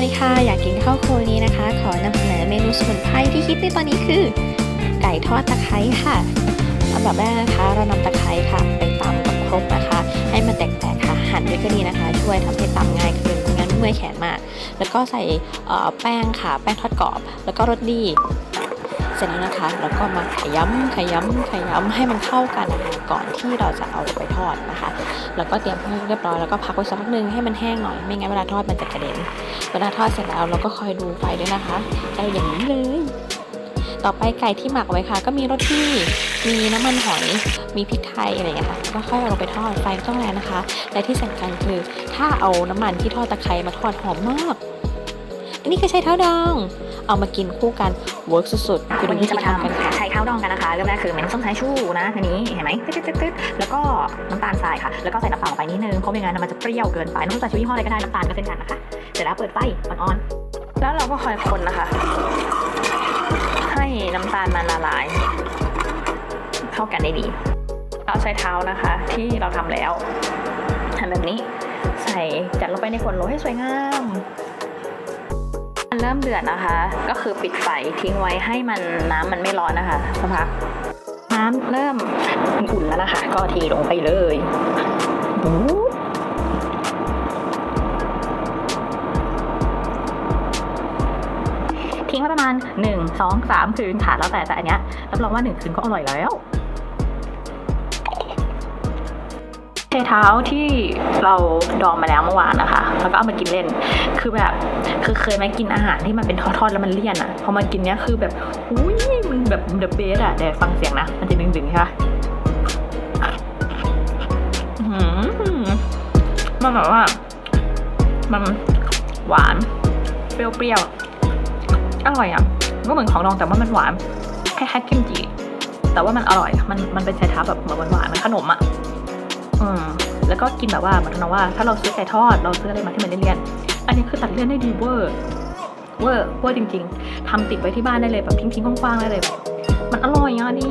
วัสดีค่ะ อยากกินข้าวโคนี้นะคะ ขอนำเสนอเมนูสมุนไพรที่ฮิตในตอนนี้คือ ไก่ทอดตะไคร้ค่ะสำหรับแรกนะคะ เรานำตะไคร้ค่ะ ไปตำกับครกนะคะ ให้มันแตกๆค่ะ หั่นด้วยก็ดีนะคะ ช่วยทำให้ตำง่ายขึ้นไม่งั้นเมื่อยแขนมาก แล้วก็ใส่แป้งค่ะ แป้งทอดกรอบ แล้วก็รสดี สร็จแล้วนะคะ แล้วก็มาขยำขยำขยำให้มันเข้ากันนะคะก่อนที่เราจะเอาไปทอดนะคะ แล้วก็เตรียมให้เรียบร้อยแล้วก็พักไว้สักพักหนึ่งให้มันแห้งหน่อย ไม่งั้นเวลาทอดมันจะกระเด็น เวลาทอดเสร็จแล้วเราก็คอยดูไฟด้วยนะคะได้อย่างนี้เลย ต่อไปไก่ที่หมักไว้ค่ะ ก็มีรสดีมีน้ำมันหอย มีพริกไทยอะไรอย่างเงี้ยค่ะ ก็ค่อยเอาลงไปทอดไฟต้องแรงนะคะ และที่สำคัญคือถ้าเอาน้ำมันที่ทอดตะไคร้มาทอดหอมมาก อันนี้คือใช้เท้าดอง เอามากินคู่กันเวิร์กสุดๆไปดูวันวินี้ธีจะมาทำกันค่ะทำไข่ข้าวดองกันนะคะเริ่มแรกคือมันต้องใช้ชูนะทีนี้เห็นไหมตึ๊ดตึ๊ดตึ๊ดแล้วก็น้ำตาลทรายค่ะ แล้วก็ใส่น้ำเปล่าไปนิดนึงเพราะไม่งั้นมันจะเปรี้ยวเกินไปน้ำตาลชูยี่ห้ออะไรก็ได้น้ำตาลก็เช่นกันนะคะเสร็จแล้วเปิดไฟอ่อนๆแล้วเราก็คอยคนนะคะ ให้น้ำตาลมันละลาย เข้ากันได้ดีเราใช้เท้านะคะ ที่เราทำแล้วทำแบบนี้ ใส่จัดลงไปในขวดโหลให้สวยงามมัน เริ่มเดือดนะคะ ก็คือปิดไฟทิ้งไว้ให้มันน้ำมันไม่ร้อนนะคะสักพักน้ำเริ่มอุ่นแล้วนะคะ ก็เทีลงไปเลยทิ้งไว้ประมาณ 1 2 3 คืนค่ะแล้วแต่แต่อันเนี้ยรับรองว่า 1 คืนก็อร่อยแล้ว เทเท้าที่เราดองมาแล้วเมื่อวานนะคะ แล้วก็เอามากินเล่น คือแบบคือเคยไหมกินอาหารที่มันเป็นทอดๆแล้วมันเลี่ยนอะพอมากินเนี้ยคือแบบ อุ้ยมันแบบเดอะเบสอะเดี๋ยวฟังเสียงนะ มันจะดึงๆใช่ปะอื้อหือมันแบบว่า มันหวาน เปรี้ยวๆ อร่อยอะก็เหมือนของดองแต่ว่ามันหวาน แคล้ายๆกิมจิ แต่ว่ามันอร่อย มันมันเป็นไชท้าแบบเหมือนหวานๆมันขนมอะ อืมแล้วก็กินแบบว่าเหมือนกับว่า ถ้าเราซื้อไก่ทอดเราซื้ออะไรมาที่มันเลี่ยนๆอันนี้คือตัดเลี่ยนได้ดีเวอร์เวอร์เวอร์จริง ๆทำติดไว้ที่บ้านได้เลยแบบทิ้งๆกว้างๆได้เลย มันอร่อยอะดี